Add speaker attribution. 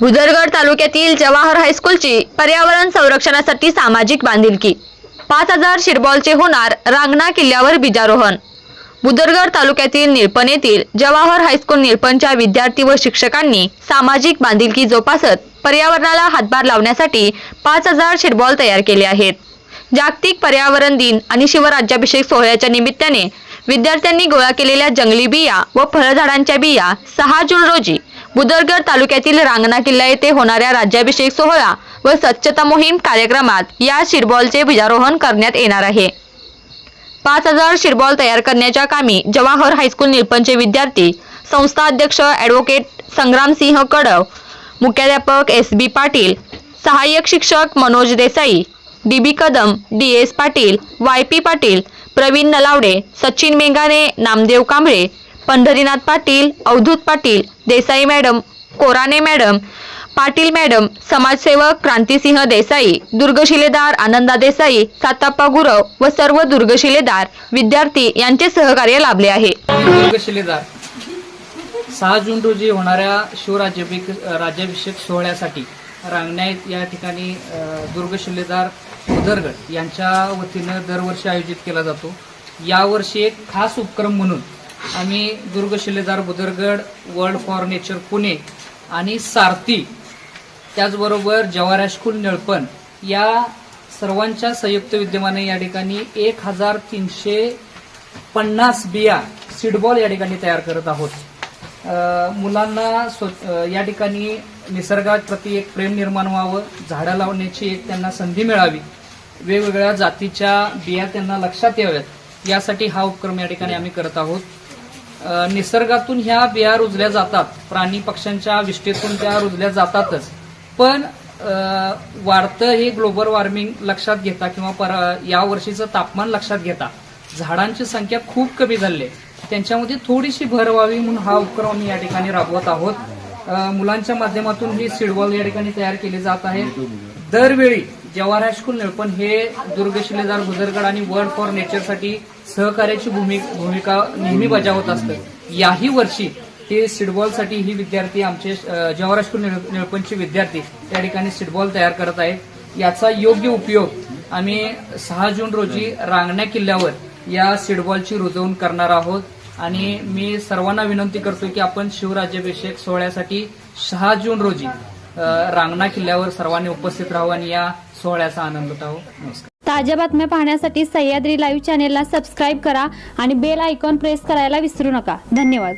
Speaker 1: भुदरगड तालुक्यातील जवाहर हायस्कूलची पर्यावरण संरक्षणासाठी सामाजिक बांधिलकी. पाच हजार शिरबॉलचे होणार रांगणा किल्ल्यावर बीजारोहण. बुदरगड तालुक्यातील निळपण येथील जवाहर हायस्कूल निळपणच्या विद्यार्थी व शिक्षकांनी सामाजिक बांधिलकी जोपासत पर्यावरणाला हातभार लावण्यासाठी पाच हजार शिरबॉल तयार केले आहेत. जागतिक पर्यावरण दिन आणि शिवराज्याभिषेक सोहळ्याच्या निमित्ताने विद्यार्थ्यांनी गोळा केलेल्या जंगली बिया व फळझाडांच्या बिया सहा जून रोजी बुदरगड तालुक्यातील रांगणा किल्ला येथे होणाऱ्या राज्याभिषेक सोहळा व स्वच्छता मोहीम कार्यक्रमात या शिरबॉलचे बीजारोहण करण्यात येणार आहे. पाच हजार शिरबॉल तयार करण्याच्या कामी जवाहर हायस्कूल निळपणचे विद्यार्थी संस्था अध्यक्ष ॲडव्होकेट संग्रामसिंह कडव मुख्याध्यापक एस बी पाटील सहाय्यक शिक्षक Manoj Desai D B Kadam D S Patil Y P Patil Pravin Nalawade Sachin Mengane Namdev Kamble Pandharinath Patil Avdhut Patil Desai madam Korane madam Patil madam समाजसेवक क्रांतिसिंह देसाई दुर्गशिलेदार आनंदा देसाई साताप्पा गुरव व सर्व दुर्गशिलेदार विद्यार्थी यांचे सहकार्य लाभले आहे.
Speaker 2: दुर्गशिलेदार. सहा जून रोजी होणाऱ्या शिवराज्याभिक राज्याभिषेक सोहळ्यासाठी रांगण्यात या ठिकाणी दुर्गशिलेदार दुर्ग शिलेदार उदरगड यांच्या वतीनं दरवर्षी आयोजित केला जातो. यावर्षी एक खास उपक्रम म्हणून आम्ही Durg Shiledar Budhargad world for nature Pune आणि सारथी त्याचबरोबर जवाराशकुल निळपण या सर्वांच्या संयुक्त विद्यमाने या ठिकाणी एक हजार तीनशे पन्नास बिया सीडबॉल या ठिकाणी तयार करत आहोत. मुलांना स्व या ठिकाणी निसर्गाप्रती एक प्रेम निर्माण व्हावं झाडं लावण्याची एक त्यांना संधी मिळावी वेगवेगळ्या जातीच्या बिया त्यांना लक्षात याव्यात यासाठी हा उपक्रम या ठिकाणी आम्ही करत आहोत. निसर्गातून ह्या बिया रुजल्या जातात. प्राणी पक्ष्यांच्या विष्ठेतून त्या रुजल्या जातातच. पण वाढतं हे ग्लोबल वॉर्मिंग लक्षात घेता किंवा पर या वर्षीचं तापमान लक्षात घेता. झाडांची संख्या खूप कमी झाली आहे. त्यांच्यामध्ये थोडीशी भर व्हावी म्हणून हा उपक्रम आम्ही या ठिकाणी राबवत आहोत. मुलांच्या माध्यमातून ही सिडवॉल या ठिकाणी तयार केली जात आहे. दरवेळी जवाहर हायस्कूल निळपण हे दुर्ग शिलेदार गुजरगड आणि वर्ल्ड फॉर नेचरसाठी सहकार्याची भूमि भूमिका नेहमी बजावत असतं. याही वर्षी ते सिडबॉलसाठी ही विद्यार्थी आमचे जवाहर हायस्कूल निळ- निळपणचे विद्यार्थी त्या ठिकाणी सिडबॉल तयार करत आहेत. याचा योग्य उपयोग आम्ही सहा जून रोजी रांगण्या किल्ल्यावर या सिडबॉलची रुजवून करणार आहोत. आणि मी सर्वांना विनंती करतो की आपण शिवराज्याभिषेक सोहळ्यासाठी सहा जून रोजी रांगणा किल्ल्यावर सर्वांनी उपस्थित राहू आणि या सोहळ्याचा आनंद लुटावं नमस्कार.
Speaker 3: ताज्या बातम्या पाहण्यासाठी सह्याद्री लाईव्ह चॅनेलला सबस्क्राईब करा आणि बेल आयकॉन प्रेस करायला विसरू नका. धन्यवाद.